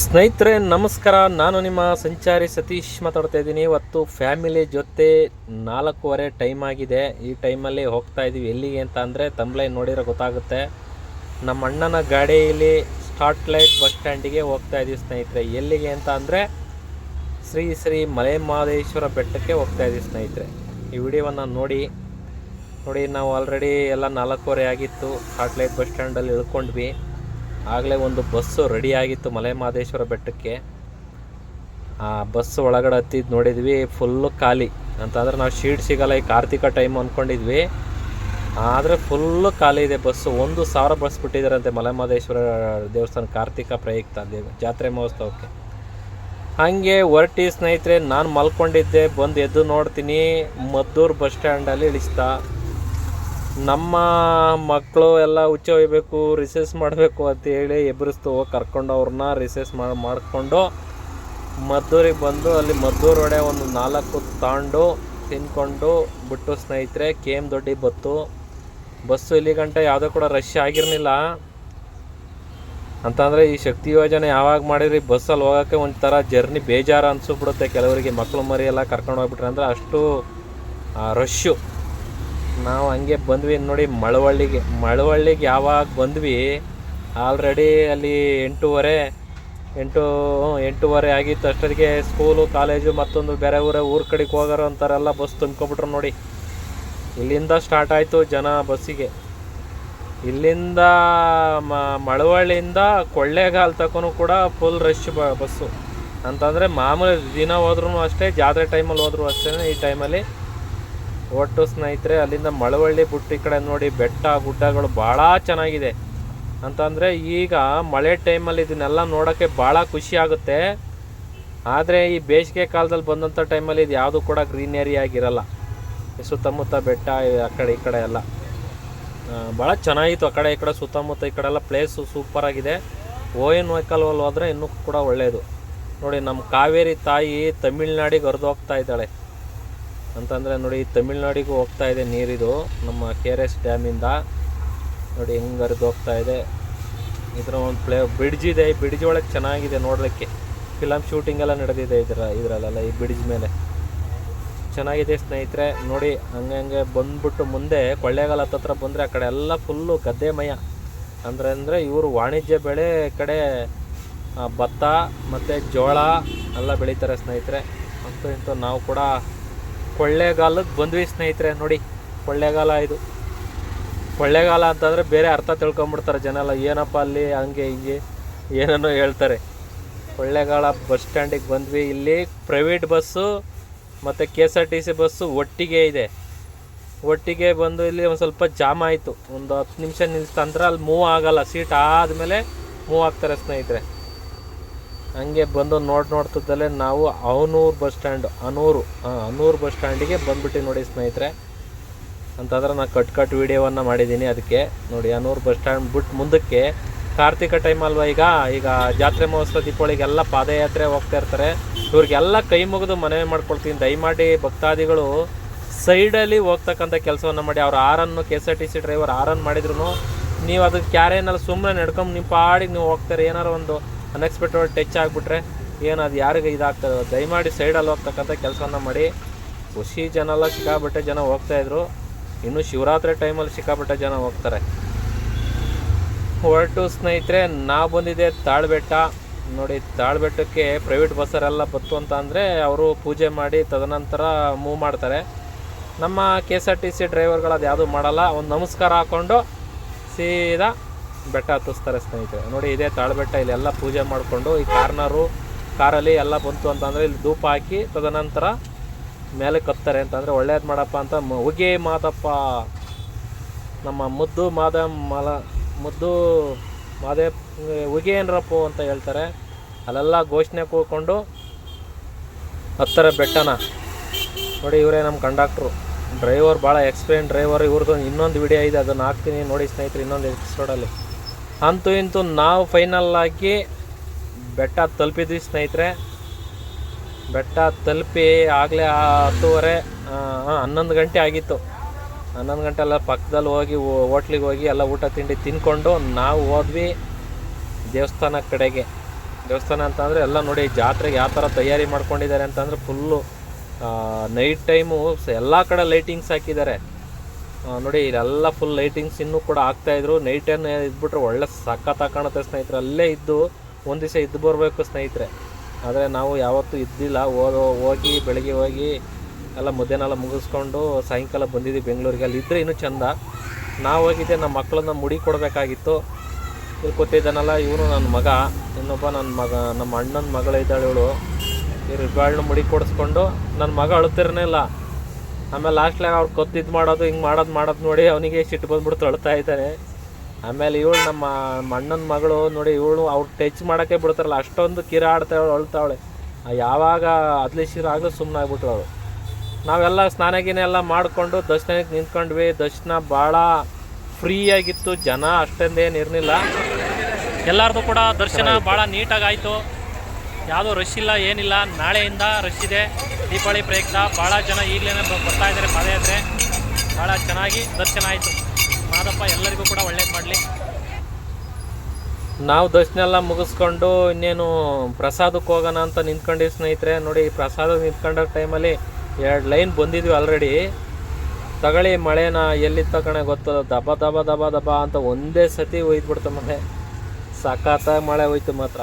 ಸ್ನೇಹಿತರೆ, ನಮಸ್ಕಾರ. ನಾನು ನಿಮ್ಮ ಸಂಚಾರಿ ಸತೀಶ್ ಮಾತಾಡ್ತಾ ಇದ್ದೀನಿ. ಇವತ್ತು ಫ್ಯಾಮಿಲಿ ಜೊತೆ ನಾಲ್ಕೂವರೆ ಟೈಮ್ ಆಗಿದೆ. ಈ ಟೈಮಲ್ಲಿ ಹೋಗ್ತಾ ಇದ್ದೀವಿ ಎಲ್ಲಿಗೆ ಅಂತ ಅಂದರೆ ತಂಬ್ಲೈ ನೋಡಿರೋ ಗೊತ್ತಾಗುತ್ತೆ. ನಮ್ಮ ಅಣ್ಣನ ಗಾಡಿಯಲ್ಲಿ ಸ್ಟಾರ್ಟ್ ಲೈಟ್ ಬಸ್ ಸ್ಟ್ಯಾಂಡಿಗೆ ಹೋಗ್ತಾ ಇದ್ದೀವಿ ಸ್ನೇಹಿತರೆ. ಎಲ್ಲಿಗೆ ಅಂತ ಅಂದರೆ ಶ್ರೀ ಶ್ರೀ ಮಲೆಮಹದೇಶ್ವರ ಬೆಟ್ಟಕ್ಕೆ ಹೋಗ್ತಾ ಇದ್ದೀವಿ ಸ್ನೇಹಿತರೆ. ಈ ವಿಡಿಯೋವನ್ನು ನೋಡಿ ನೋಡಿ. ನಾವು ಆಲ್ರೆಡಿ ಎಲ್ಲ ನಾಲ್ಕೂವರೆ ಆಗಿತ್ತು. ಸ್ಟಾರ್ಟ್ ಲೈಟ್ ಬಸ್ ಸ್ಟ್ಯಾಂಡಲ್ಲಿ ಇಳ್ಕೊಂಡ್ವಿ. ಆಗಲೇ ಒಂದು ಬಸ್ಸು ರೆಡಿ ಆಗಿತ್ತು ಮಲೆ ಮಹದೇಶ್ವರ ಬೆಟ್ಟಕ್ಕೆ. ಆ ಬಸ್ ಒಳಗಡೆ ಹತ್ತಿದ್ದು ನೋಡಿದ್ವಿ ಫುಲ್ಲು ಖಾಲಿ. ಅಂತಂದ್ರೆ ನಾವು ಶೀಟ್ ಸಿಗಲ್ಲ, ಈ ಕಾರ್ತಿಕ ಟೈಮ್ ಅಂದ್ಕೊಂಡಿದ್ವಿ ಆದರೆ ಫುಲ್ಲು ಖಾಲಿ ಇದೆ ಬಸ್ಸು. ಒಂದು ಸಾವಿರ ಬಸ್ ಬಿಟ್ಟಿದ್ದಾರಂತೆ ಮಲೆಮಹದೇಶ್ವರ ದೇವಸ್ಥಾನ ಕಾರ್ತಿಕ ಪ್ರಯುಕ್ತ ದೇವ ಜಾತ್ರೆ ಮಹೋತ್ಸವಕ್ಕೆ. ಹಾಗೆ ಹೊರಟಿ ಸ್ನೇಹಿತರೆ, ನಾನು ಮಲ್ಕೊಂಡಿದ್ದೆ, ಬಂದು ಎದ್ದು ನೋಡ್ತೀನಿ. ಮದ್ದೂರು ಬಸ್ ಸ್ಟ್ಯಾಂಡಲ್ಲಿ ಇಳಿಸ್ತಾ. ನಮ್ಮ ಮಕ್ಕಳು ಎಲ್ಲ ಹುಚ್ಚ ಒಯ್ಬೇಕು ರಿಸೆಸ್ ಮಾಡಬೇಕು ಅಂತೇಳಿ ಎಬ್ಬರಿಸ್ತು ಹೋಗಿ ಕರ್ಕೊಂಡು ಅವ್ರನ್ನ ರಿಸೆಸ್ ಮಾಡಿ ಮಾಡಿಕೊಂಡು ಮದ್ದೂರಿಗೆ ಬಂದು ಅಲ್ಲಿ ಮದ್ದೂರು ಒಡೆ ಒಂದು ನಾಲ್ಕು ತಾಂಡು ತಿನ್ಕೊಂಡು ಬಿಟ್ಟು ಸ್ನೇಹಿತರೆ, ಕೆ ಎಂ ದೊಡ್ಡಿ ಬತ್ತು. ಬಸ್ಸು ಇಲ್ಲಿ ಗಂಟೆ ಯಾವುದೋ ಕೂಡ ರಶ್ ಆಗಿರಲಿಲ್ಲ. ಅಂತಂದರೆ ಈ ಶಕ್ತಿ ಯೋಜನೆ ಯಾವಾಗ ಮಾಡಿದ್ರಿ, ಬಸ್ಸಲ್ಲಿ ಹೋಗೋಕ್ಕೆ ಒಂಥರ ಜರ್ನಿ ಬೇಜಾರು ಅನಿಸ್ಬಿಡುತ್ತೆ. ಕೆಲವರಿಗೆ ಮಕ್ಕಳು ಮರಿ ಎಲ್ಲ ಕರ್ಕೊಂಡು ಹೋಗ್ಬಿಟ್ರೆ ಅಂದರೆ ಅಷ್ಟು ರಶ್ಶು ನಾವು ಹಂಗೆ ಬಂದ್ವಿ ನೋಡಿ ಮಳವಳ್ಳಿಗೆ. ಮಳವಳ್ಳಿಗೆ ಯಾವಾಗ ಬಂದ್ವಿ ಆಲ್ರೆಡಿ ಅಲ್ಲಿ ಎಂಟೂವರೆ, ಎಂಟು, ಎಂಟೂವರೆ ಆಗಿತ್ತು ಅಷ್ಟೊತ್ತಿಗೆ ಸ್ಕೂಲು ಕಾಲೇಜು ಮತ್ತೊಂದು ಬೇರೆ ಊರ ಊರ ಕಡೆಗೆ ಹೋಗೋರು ಅಂತಾರೆಲ್ಲ ಬಸ್ ತುಂಬ್ಕೊಬಿಟ್ರು ನೋಡಿ. ಇಲ್ಲಿಂದ ಸ್ಟಾರ್ಟ್ ಆಯಿತು ಜನ ಬಸ್ಸಿಗೆ ಇಲ್ಲಿಂದ ಮಳವಳ್ಳಿಯಿಂದ ಕೊಳ್ಳೇಗಾಲ ತಕ್ಕೂ ಕೂಡ ಫುಲ್ ರಶ್ ಬ ಬಸ್ಸು ಅಂತಂದರೆ ಮಾಮೂಲಿ ದಿನ ಹೋದ್ರೂ ಅಷ್ಟೇ, ಜಾತ್ರೆ ಟೈಮಲ್ಲಿ ಹೋದ್ರು ಅಷ್ಟೇ ಈ ಟೈಮಲ್ಲಿ ಒಟ್ಟು ಸ್ನೇಹಿತರೆ, ಅಲ್ಲಿಂದ ಮಳವಳ್ಳಿ ಬುಟ್ಟಿ ಕಡೆ ನೋಡಿ ಬೆಟ್ಟ, ಗುಡ್ಡಗಳು ಭಾಳ ಚೆನ್ನಾಗಿದೆ. ಅಂತಂದರೆ ಈಗ ಮಳೆ ಟೈಮಲ್ಲಿ ಇದನ್ನೆಲ್ಲ ನೋಡೋಕ್ಕೆ ಭಾಳ ಖುಷಿ ಆಗುತ್ತೆ. ಆದರೆ ಈ ಬೇಸಿಗೆ ಕಾಲದಲ್ಲಿ ಬಂದಂಥ ಟೈಮಲ್ಲಿ ಇದು ಯಾವುದು ಕೂಡ ಗ್ರೀನರಿ ಆಗಿರಲ್ಲ. ಸುತ್ತಮುತ್ತ ಬೆಟ್ಟ ಆ ಕಡೆ ಈ ಕಡೆ ಎಲ್ಲ. ಭಾಳ ಚೆನ್ನಾಗಿತ್ತು ಆ ಕಡೆ, ಈ ಕಡೆ ಸುತ್ತಮುತ್ತ ಈ ಕಡೆ ಎಲ್ಲ ಪ್ಲೇಸು ಸೂಪರಾಗಿದೆ ಓ ಎನ್ ವೆಹಿಕಲ್ವಲ್ಲಿ ಹೋದರೆ ಇನ್ನೂ ಕೂಡ ಒಳ್ಳೆಯದು ನೋಡಿ, ನಮ್ಮ ಕಾವೇರಿ ತಾಯಿ ತಮಿಳ್ನಾಡಿಗೆ ಹರಿದು ಇದ್ದಾಳೆ. ಅಂತಂದರೆ ನೋಡಿ, ತಮಿಳ್ನಾಡಿಗೂ ಹೋಗ್ತಾ ಇದೆ ನೀರಿದು. ನಮ್ಮ ಕೆ ಆರ್ ಎಸ್ ಡ್ಯಾಮಿಂದ. ನೋಡಿ, ಹೆಂಗೆ ಹರಿದು ಹೋಗ್ತಾ ಇದೆ. ಇದರ ಒಂದು ಪ್ಲೇ, ಬ್ರಿಡ್ಜ್ ಇದೆ. ಈ ಬ್ರಿಡ್ಜ್ ಒಳಗೆ ಚೆನ್ನಾಗಿದೆ ನೋಡಲಿಕ್ಕೆ. ಫಿಲಮ್ ಶೂಟಿಂಗ್ ಎಲ್ಲ ನಡೆದಿದೆ ಇದರ, ಇದರಲ್ಲೆಲ್ಲ ಈ ಬ್ರಿಡ್ಜ್ ಮೇಲೆ. ಚೆನ್ನಾಗಿದೆ ಸ್ನೇಹಿತರೆ. ನೋಡಿ, ಹಂಗೆ ಹಂಗೆ ಬಂದ್ಬಿಟ್ಟು ಮುಂದೆ ಕೊಳ್ಳೇಗಾಲ ಹತ್ತತ್ರ ಬಂದರೆ ಆ ಕಡೆ ಎಲ್ಲ ಫುಲ್ಲು ಗದ್ದೆಮಯ. ಅಂದರೆ ಅಂದರೆ ಇವರು ವಾಣಿಜ್ಯ ಬೆಳೆ ಕಡೆ ಭತ್ತ ಮತ್ತು ಜೋಳ ಎಲ್ಲ ಬೆಳೀತಾರೆ ಸ್ನೇಹಿತರೆ. ಅಂತೂ, ಇಂತೂ ನಾವು ಕೂಡ ಕೊಳ್ಳೇಗಾಲಕ್ಕೆ ಬಂದ್ವಿ ಸ್ನೇಹಿತರೆ, ನೋಡಿ. ಕೊಳ್ಳೇಗಾಲ ಇದು. ಕೊಳ್ಳೇಗಾಲ ಅಂತಂದರೆ ಬೇರೆ ಅರ್ಥ ತಿಳ್ಕೊಂಬಿಡ್ತಾರೆ ಜನ ಎಲ್ಲ ಏನಪ್ಪ ಅಲ್ಲಿ, ಹಂಗೆ, ಹಿಂಗೆ ಏನೇನೋ ಹೇಳ್ತಾರೆ. ಕೊಳ್ಳೇಗಾಲ ಬಸ್ ಸ್ಟ್ಯಾಂಡಿಗೆ ಬಂದ್ವಿ. ಇಲ್ಲಿ ಪ್ರೈವೇಟ್ ಬಸ್ಸು ಮತ್ತು K S R T C bus ಒಟ್ಟಿಗೆ ಇದೆ. ಒಟ್ಟಿಗೆ ಬಂದು ಇಲ್ಲಿ ಒಂದು ಸ್ವಲ್ಪ ಜಾಮ್ ಆಯಿತು. ಒಂದು ಹತ್ತು ನಿಮಿಷ ನಿಲ್ಸ್ತಂದ್ರೆ ಅಲ್ಲಿ ಮೂವ್ ಆಗಲ್ಲ. ಸೀಟ್ ಆದಮೇಲೆ ಮೂವ್ ಆಗ್ತಾರೆ ಸ್ನೇಹಿತರೆ. ಹಂಗೆ ಬಂದು ನೋಡಿ ನೋಡ್ತಿದ್ದಲ್ಲೇ ನಾವು ಅವನೂರು ಬಸ್ ಸ್ಟ್ಯಾಂಡ್, ಅನೂರು, ಹಾಂ, ಅನೂರು ಬಸ್ ಸ್ಟ್ಯಾಂಡಿಗೆ ಬಂದ್ಬಿಟ್ಟು ನೋಡಿ ಸ್ನೇಹಿತರೆ. ಅಂತಂದ್ರೆ ನಾನು ಕಟ್ ಕಟ್ ವೀಡಿಯೋವನ್ನು ಮಾಡಿದ್ದೀನಿ ಅದಕ್ಕೆ. ನೋಡಿ, ಅನೂರು ಬಸ್ ಸ್ಟ್ಯಾಂಡ್ ಬಿಟ್ಟು ಮುಂದಕ್ಕೆ. ಕಾರ್ತಿಕ ಟೈಮ್ ಅಲ್ವಾ ಈಗ? ಈಗ ಜಾತ್ರೆ ಮಹೋತ್ಸವ, ದೀಪಾವಳಿಗೆಲ್ಲ ಪಾದಯಾತ್ರೆ ಹೋಗ್ತಾ ಇರ್ತಾರೆ. ಇವ್ರಿಗೆಲ್ಲ ಕೈ ಮುಗಿದು ಮನವಿ ಮಾಡ್ಕೊಳ್ತೀನಿ. ದಯಮಾಡಿ ಭಕ್ತಾದಿಗಳು ಸೈಡಲ್ಲಿ ಹೋಗ್ತಕ್ಕಂಥ ಕೆಲಸವನ್ನು ಮಾಡಿ. ಅವ್ರು ಆರನ್ನು K S R T C driver horn ಮಾಡಿದ್ರು ನೀವು ಅದಕ್ಕೆ ಕ್ಯಾರೇನಲ್ಲಿ ಸುಮ್ಮನೆ ನಡ್ಕೊಂಡು ನಿಮ್ಮ ಪಾಡಿಗೆ ನೀವು ಹೋಗ್ತಾರೆ. ಏನಾರು ಒಂದು ಅನ್ಎಕ್ಸ್ಪೆಕ್ಟೆಡ್ ಟಚ್ ಆಗಿಬಿಟ್ರೆ ಏನು ಅದು ಯಾರಿಗೆ ಇದಾಗ್ತದೆ? ದಯಮಾಡಿ ಸೈಡಲ್ಲಿ ಹೋಗ್ತಕ್ಕಂಥ ಕೆಲಸವನ್ನು ಮಾಡಿ. ಖುಷಿ ಜನ ಎಲ್ಲ ಸಿಕ್ಕಾಬಿಟ್ಟೆ ಜನ ಹೋಗ್ತಾಯಿದ್ರು ಇನ್ನು ಶಿವರಾತ್ರಿ ಟೈಮಲ್ಲಿ ಸಿಕ್ಕಾಪಟ್ಟೆ ಜನ ಹೋಗ್ತಾರೆ. ಹೊರಟು ಸ್ನೇಹಿತರೆ, ನಾ ಬಂದಿದ್ದೆ ತಾಳ್ಬೆಟ್ಟ. ನೋಡಿ, ತಾಳ್ಬೆಟ್ಟಕ್ಕೆ ಪ್ರೈವೇಟ್ ಬಸ್ಸರೆಲ್ಲ ಬತ್ತು ಅಂತ ಅಂದರೆ ಅವರು ಪೂಜೆ ಮಾಡಿ ತದನಂತರ ಮೂವ್ ಮಾಡ್ತಾರೆ. ನಮ್ಮ K S R T C ಡ್ರೈವರ್ಗಳು ಅದು ಯಾವುದೂ ಮಾಡಲ್ಲ. ಒಂದು ನಮಸ್ಕಾರ ಹಾಕ್ಕೊಂಡು ಸೀದಾ ಬೆಟ್ಟ ಹತ್ತಿಸ್ತಾರೆ ಸ್ನೇಹಿತರೆ. ನೋಡಿ, ಇದೇ ತಾಳ್ಬೆಟ್ಟ ಇಲ್ಲೆಲ್ಲ ಪೂಜೆ ಮಾಡಿಕೊಂಡು ಈ ಕಾರ್ನರು, ಕಾರಲ್ಲಿ ಎಲ್ಲ ಬಂತು ಅಂತಂದರೆ ಇಲ್ಲಿ ಧೂಪ ಹಾಕಿ ತದನಂತರ ಮೇಲೆ ಕತ್ತಾರೆ ಅಂತಂದರೆ ಒಳ್ಳೇದು ಮಾಡಪ್ಪ ಅಂತ ಉಗೆ ಮಾದಪ್ಪ. ನಮ್ಮ ಮುದ್ದು ಮಾದ ಮಲ, ಮುದ್ದು ಮಾದೇ ಹೊಗೆ ಏನ್ರಪ್ಪು ಅಂತ ಹೇಳ್ತಾರೆ. ಅಲ್ಲೆಲ್ಲ ಘೋಷಣೆ ಕೂಕೊಂಡು ಹತ್ತಾರೆ ಬೆಟ್ಟನ. ನೋಡಿ, ಇವರೇ ನಮ್ಮ ಕಂಡಕ್ಟ್ರು. ಡ್ರೈವರ್ ಭಾಳ ಎಕ್ಸ್ಪೀರಿಯನ್ಸ್ ಡ್ರೈವರ್ ಇವ್ರದ್ದು ಇನ್ನೊಂದು ವಿಡಿಯೋ ಇದೆ, ಅದನ್ನು ಹಾಕ್ತೀನಿ. ನೋಡಿ ಸ್ನೇಹಿತರೆ, ಇನ್ನೊಂದು ಎಪಿಸೋಡಲ್ಲಿ. ಅಂತೂ ಇಂತೂ ನಾವು ಫೈನಲ್ ಆಗಿ ಬೆಟ್ಟ ತಲುಪಿದ್ವಿ ಸ್ನೇಹಿತರೆ. ಬೆಟ್ಟ ತಲುಪಿ ಆಗಲೇ ಹತ್ತುವರೆ ಹನ್ನೊಂದು ಗಂಟೆ ಆಗಿತ್ತು. ಹನ್ನೊಂದು ಗಂಟೆ ಎಲ್ಲ ಪಕ್ಕದಲ್ಲಿ ಹೋಗಿ ಹೋಟ್ಲಿಗೆ ಹೋಗಿ ಎಲ್ಲ ಊಟ ತಿಂಡಿ ತಿನ್ಕೊಂಡು ನಾವು ಹೋದ್ವಿ ದೇವಸ್ಥಾನ ಕಡೆಗೆ. ದೇವಸ್ಥಾನ ಅಂತಂದರೆ ಎಲ್ಲ ನೋಡಿ, ಜಾತ್ರೆಗೆ ಯಾವ ಥರ ತಯಾರಿ ಮಾಡ್ಕೊಂಡಿದ್ದಾರೆ ಅಂತಂದರೆ ಫುಲ್ಲು ನೈಟ್ ಟೈಮು ಎಲ್ಲ ಕಡೆ ಲೈಟಿಂಗ್ಸ್ ಹಾಕಿದ್ದಾರೆ. ನೋಡಿ ಇಲ್ಲೆಲ್ಲ ಫುಲ್ ಲೈಟಿಂಗ್ಸ್ ಇನ್ನೂ ಕೂಡ ಹಾಕ್ತಾಯಿದ್ರು ನೈಟ್ ಟೈಮ್ ಇದ್ಬಿಟ್ರೆ ಒಳ್ಳೆ ಸಖತ್ ಕಾಣುತ್ತೆ ಸ್ನೇಹಿತರೆ. ಅಲ್ಲೇ ಇದ್ದು ಒಂದು ದಿವಸ ಇದ್ದು ಬರಬೇಕು ಸ್ನೇಹಿತರೆ. ಆದರೆ ನಾವು ಯಾವತ್ತೂ ಇದ್ದಿಲ್ಲ. ಓದೋ ಹೋಗಿ, ಬೆಳಗ್ಗೆ ಹೋಗಿ ಎಲ್ಲ ಮುದ್ದೆನೆಲ್ಲ ಮುಗಿಸ್ಕೊಂಡು ಸಾಯಂಕಾಲ ಬಂದಿದ್ದೀವಿ ಬೆಂಗಳೂರಿಗೆ. ಅಲ್ಲಿ ಇದ್ದರೆ ಇನ್ನೂ ಚೆಂದ. ನಾವು ಹೋಗಿದ್ದೆ ನಮ್ಮ ಮಕ್ಕಳನ್ನ ಮುಡಿ ಕೊಡಬೇಕಾಗಿತ್ತು. ಇಲ್ಲಿ ಕೂತಿದ್ದಾನಲ್ಲ ಇವನು ನನ್ನ ಮಗ. ಇನ್ನೊಬ್ಬ ನನ್ನ ಮಗ, ನಮ್ಮ ಅಣ್ಣನ ಮಗಳು ಇದ್ದಾಳೆ ಇವಳು. ಇವ್ರು ಇಬ್ಬಳನ್ನ ಮುಡಿ ಕೊಡಿಸ್ಕೊಂಡು ನನ್ನ ಮಗ ಅಳುತ್ತಿರನೇ ಇಲ್ಲ. ಆಮೇಲೆ ಲಾಸ್ಟ್ಲಾಗ ಅವ್ರು ಕೊತ್ತಿದ್ದು ಮಾಡೋದು ಹಿಂಗೆ ಮಾಡೋದು ಮಾಡೋದು ನೋಡಿ ಅವನಿಗೆ ಸಿಟ್ಟು ಬಂದ್ಬಿಟ್ಟು ತೊಳ್ತಾ ಇದ್ದಾನೆ ಆಮೇಲೆ ಇವಳು ನಮ್ಮ ಮಣ್ಣನ ಅಣ್ಣನ ಮಗಳು ನೋಡಿ ಇವಳು ಅವ್ರು ಟಚ್ ಮಾಡೋಕ್ಕೆ ಬಿಡ್ತಾರಲ್ಲ ಅಷ್ಟೊಂದು ಕಿರ ಆಡ್ತಾವಳು ಅಳ್ತಾವಳೆ. ಯಾವಾಗ ಅದ್ಲಿಸಿರಾಗಲೂ ಸುಮ್ಮನೆ ಆಗ್ಬಿಟ್ರು ಅವಳು. ನಾವೆಲ್ಲ ಸ್ನಾನ ಗಿನ ಎಲ್ಲ ಮಾಡಿಕೊಂಡು ದರ್ಶನಕ್ಕೆ ನಿಂತ್ಕೊಂಡ್ವಿ. ದರ್ಶನ ಭಾಳ ಫ್ರೀಯಾಗಿತ್ತು ಜನ ಅಷ್ಟೊಂದೇನು ಇರಲಿಲ್ಲ. ಎಲ್ಲರದು ಕೂಡ ದರ್ಶನ ಭಾಳ ನೀಟಾಗಿ ಆಯಿತು. ಯಾವುದೋ ರಶ್ ಇಲ್ಲ, ಏನಿಲ್ಲ. ನಾಳೆಯಿಂದ ರಶ್ ಇದೆ. ದೀಪಾವಳಿ ಪ್ರಯುಕ್ತ. ಭಾಳ ಜನ ಈಗಲೇ ಬರ್ತಾ ಇದ್ದಾರೆ ಪಾದಯಾತ್ರೆ. ಭಾಳ ಚೆನ್ನಾಗಿ ದರ್ಶನ ಆಯಿತು. ಮಾದಪ್ಪ, ಎಲ್ಲರಿಗೂ ಕೂಡ ಒಳ್ಳೇದು ಮಾಡಲಿ. ನಾವು ದರ್ಶನ ಎಲ್ಲ ಮುಗಿಸ್ಕೊಂಡು ಇನ್ನೇನು ಪ್ರಸಾದಕ್ಕೆ ಹೋಗೋಣ ಅಂತ ನಿಂತ್ಕೊಂಡು ಸ್ನೇಹಿತರೆ. ನೋಡಿ ಪ್ರಸಾದ ನಿಂತ್ಕೊಂಡ ಟೈಮಲ್ಲಿ ಎರಡು ಲೈನ್ ಬಂದಿದ್ವಿ ಆಲ್ರೆಡಿ ತಗೊಳ್ಳಿ, ಮಳೆನ ಎಲ್ಲಿ ತಗೊಳ್ಳೆ ಗೊತ್ತದ ದಬ ದಬ ದಬ ದಬ ಅಂತ ಒಂದೇ ಸತಿ ಒಯ್ದ್ಬಿಡ್ತು ಮಳೆ ಸಖತ್ತಾಗಿ ಮಳೆ ಹೋಯ್ತು ಮಾತ್ರ.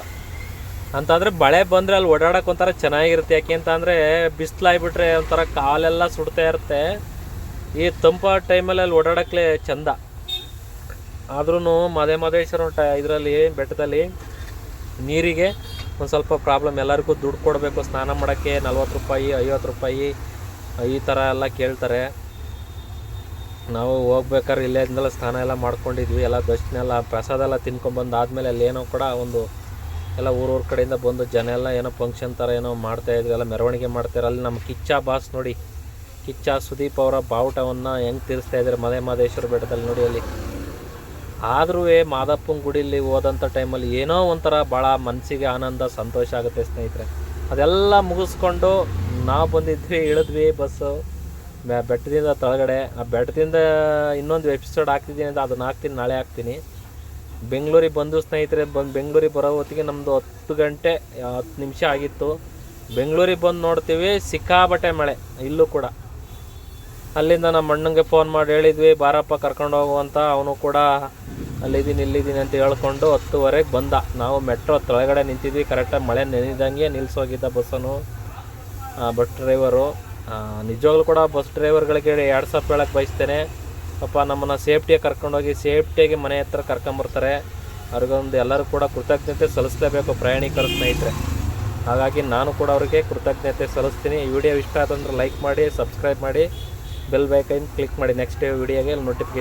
ಅಂತಂದರೆ ಮಳೆ ಬಂದರೆ ಅಲ್ಲಿ ಓಡಾಡಕ್ಕೆ ಒಂಥರ ಚೆನ್ನಾಗಿರುತ್ತೆ. ಯಾಕೆ ಅಂತಂದರೆ ಬಿಸಿಲಾಗ್ಬಿಟ್ರೆ ಒಂಥರ ಕಾಲೆಲ್ಲ ಸುಡ್ತಾ ಇರುತ್ತೆ. ಈ ತಂಪ ಟೈಮಲ್ಲಿ ಅಲ್ಲಿ ಓಡಾಡೋಕ್ಕೆ ಚಂದ. ಆದ್ರೂ ಮದೆ ಮದೇಶ್ವರ ಟ ಇದರಲ್ಲಿ, ಬೆಟ್ಟದಲ್ಲಿ. ನೀರಿಗೆ ಒಂದು ಸ್ವಲ್ಪ ಪ್ರಾಬ್ಲಮ್. ಎಲ್ಲರಿಗೂ ದುಡ್ಡು ಕೊಡಬೇಕು, ಸ್ನಾನ ಮಾಡೋಕ್ಕೆ ನಲ್ವತ್ತು ರೂಪಾಯಿ, ಐವತ್ತು ರೂಪಾಯಿ, ಈ ಥರ ಎಲ್ಲ ಕೇಳ್ತಾರೆ. ನಾವು ಹೋಗ್ಬೇಕಾದ್ರೆ ಇಲ್ಲೇ ಸ್ನಾನ ಎಲ್ಲ ಮಾಡ್ಕೊಂಡಿದ್ವಿ. ಎಲ್ಲ ದರ್ಶನ ಪ್ರಸಾದ ಎಲ್ಲ ತಿನ್ಕೊಂಬಂದು ಆದಮೇಲೆ ಅಲ್ಲಿ ಏನೋ ಕೂಡ ಒಂದು ಎಲ್ಲ ಊರೂರ ಕಡೆಯಿಂದ ಬಂದು ಜನ ಎಲ್ಲ ಏನೋ ಫಂಕ್ಷನ್ ಥರ ಏನೋ ಮಾಡ್ತಾಯಿದ್ರು ಎಲ್ಲ ಮೆರವಣಿಗೆ ಮಾಡ್ತಾರೆ. ಅಲ್ಲಿ ನಮ್ಮ ಕಿಚ್ಚ ಬಾಸ್ ನೋಡಿ, ಕಿಚ್ಚ ಸುದೀಪ್ ಅವರ ಬಾವುಟವನ್ನು ಹೆಂಗೆ ತೀರಿಸ್ತಾ ಇದ್ದಾರೆ ಮಲೆ ಮಾದೇಶ್ವರ ಬೆಟ್ಟದಲ್ಲಿ ನೋಡಿ ಅಲ್ಲಿ. ಆದರೂ ಮಾದಪ್ಪನ ಗುಡಿಲಿ ಹೋದಂಥ ಟೈಮಲ್ಲಿ ಏನೋ ಒಂಥರ ಭಾಳ ಮನಸ್ಸಿಗೆ ಆನಂದ, ಸಂತೋಷ ಆಗುತ್ತೆ ಸ್ನೇಹಿತರೆ. ಅದೆಲ್ಲ ಮುಗಿಸ್ಕೊಂಡು ನಾವು ಬಂದಿದ್ವಿ, ಇಳಿದ್ವಿ ಬಸ್ಸು ಬೆಟ್ಟದಿಂದ ತಳಗಡೆ. ಆ ಬೆಟ್ಟದಿಂದ ಇನ್ನೊಂದು ಎಪಿಸೋಡ್ ಹಾಕ್ತಿದ್ದೀನಿ ಅಂತ ಅದನ್ನು ಹಾಕ್ತೀನಿ, ನಾಳೆ ಹಾಕ್ತೀನಿ. ಬೆಂಗಳೂರಿಗೆ ಬಂದು ಸ್ನೇಹಿತರೆ, ಬಂದು ಬೆಂಗಳೂರಿಗೆ ಬರೋ ಹೊತ್ತಿಗೆ ನಮ್ಮದು ಹತ್ತು ಗಂಟೆ, ಹತ್ತು ನಿಮಿಷ ಆಗಿತ್ತು. ಬೆಂಗಳೂರಿಗೆ ಬಂದು ನೋಡ್ತೀವಿ ಸಿಕ್ಕಾಬಟ್ಟೆ ಮಳೆ, ಇಲ್ಲೂ ಕೂಡ. ಅಲ್ಲಿಂದ ನಮ್ಮ ಅಣ್ಣಂಗೆ ಫೋನ್ ಮಾಡಿ ಹೇಳಿದ್ವಿ, ಬಾರಪ್ಪ, ಕರ್ಕೊಂಡು ಹೋಗುವಂತ ಅವನು ಕೂಡ, ಅಲ್ಲಿದ್ದೀನಿ, ಇಲ್ಲಿದ್ದೀನಿ ಅಂತ ಹೇಳ್ಕೊಂಡು ಹತ್ತುವರೆಗೆ ಬಂದ. ನಾವು ಮೆಟ್ರೋ ತೊಳಗಡೆ ನಿಂತಿದ್ವಿ ಕರೆಕ್ಟಾಗಿ ಮಳೆ ನೆನೆದಂಗೆ ನಿಲ್ಸೋಗಿದ್ದ ಬಸ್ಸನ್ನು. ಬಸ್ ಡ್ರೈವರು ನಿಜವಾಗ್ಲೂ ಕೂಡ ಬಸ್ ಡ್ರೈವರ್ಗಳಿಗೆ ಎರಡು ಸಾವಿರ ಹೇಳಕ್ಕೆ ಬಯಸ್ತೇನೆ. ಪಾಪ ನಮ್ಮನ್ನು ಸೇಫ್ಟಿಯಾಗಿ ಕರ್ಕೊಂಡೋಗಿ, ಸೇಫ್ಟಿಯಾಗಿ ಮನೆ ಹತ್ರ ಕರ್ಕೊಂಬರ್ತಾರೆ. ಅವ್ರಿಗೊಂದು ಎಲ್ಲರೂ ಕೂಡ ಕೃತಜ್ಞತೆ ಸಲ್ಲಿಸಲೇಬೇಕು ಪ್ರಯಾಣಿಕರ ಸ್ನೇಹಿತರೆ. ಹಾಗಾಗಿ ನಾನು ಕೂಡ ಅವರಿಗೆ ಕೃತಜ್ಞತೆ ಸಲ್ಲಿಸ್ತೀನಿ. ಈ ವಿಡಿಯೋ ಇಷ್ಟ ಆದಂದ್ರೆ ಲೈಕ್ ಮಾಡಿ, ಸಬ್ಸ್ಕ್ರೈಬ್ ಮಾಡಿ, ಬೆಲ್ ಬೈಕೈನ್ ಕ್ಲಿಕ್ ಮಾಡಿ. ನೆಕ್ಸ್ಟ್ ವಿಡಿಯೋಗೆ ನೋಟಿಫಿಕೇಶನ್